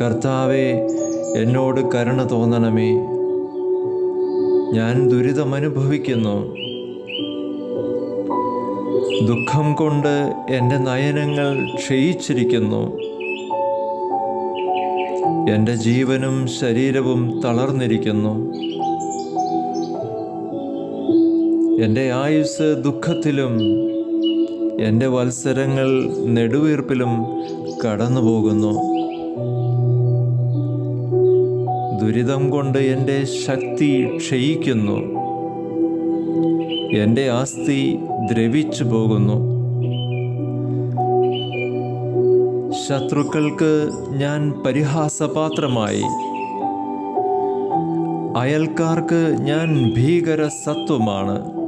കർത്താവെ എന്നോട് കരുണ തോന്നണമേ. ഞാൻ ദുരിതമനുഭവിക്കുന്നു ദുഃഖം കൊണ്ട് എന്റെ നയനങ്ങൾ ക്ഷയിച്ചിരിക്കുന്നു. എന്റെ ജീവനും ശരീരവും തളർന്നിരിക്കുന്നു. എന്റെ ആയുസ് ദുഃഖത്തിലും എന്റെ വത്സരങ്ങൾ നെടുവീർപ്പിലും കടന്നുപോകുന്നു. ദുരിതം കൊണ്ട് എന്റെ ശക്തി ക്ഷയിക്കുന്നു. എന്റെ ആസ്തി ദ്രവിച്ചു പോകുന്നു. ശത്രുക്കൾക്ക് ഞാൻ പരിഹാസപാത്രമായി. അയൽക്കാർക്ക് ഞാൻ ഭീകര സത്വമാണ്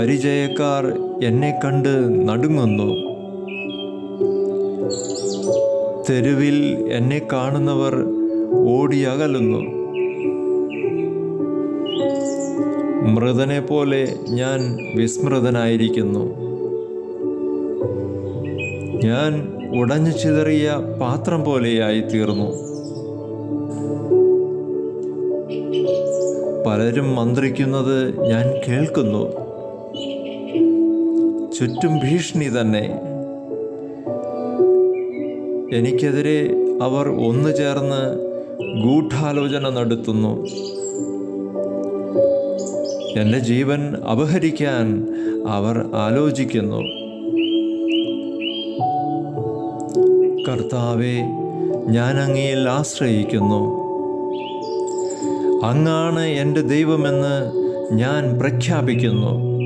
പരിചയക്കാർ എന്നെ കണ്ട് നടുങ്ങുന്നു. തെരുവിൽ എന്നെ കാണുന്നവർ ഓടിയകലുന്നു. മൃതനെ പോലെ ഞാൻ വിസ്മൃതനായിരിക്കുന്നു. ഞാൻ ഉടഞ്ഞു ചിതറിയ പാത്രം പോലെയായി തീർന്നു പലരും മന്ത്രിക്കുന്നത് ഞാൻ കേൾക്കുന്നു. ചുറ്റും ഭീഷണി തന്നെ. എനിക്കെതിരെ അവർ ഒന്നു ചേർന്ന് ഗൂഢാലോചന നടത്തുന്നു. എന്റെ ജീവൻ അപഹരിക്കാൻ അവർ ആലോചിക്കുന്നു. കർത്താവെ ഞാൻ അങ്ങയിൽ ആശ്രയിക്കുന്നു. അങ്ങാണ് എന്റെ ദൈവമെന്ന് ഞാൻ പ്രഖ്യാപിക്കുന്നു.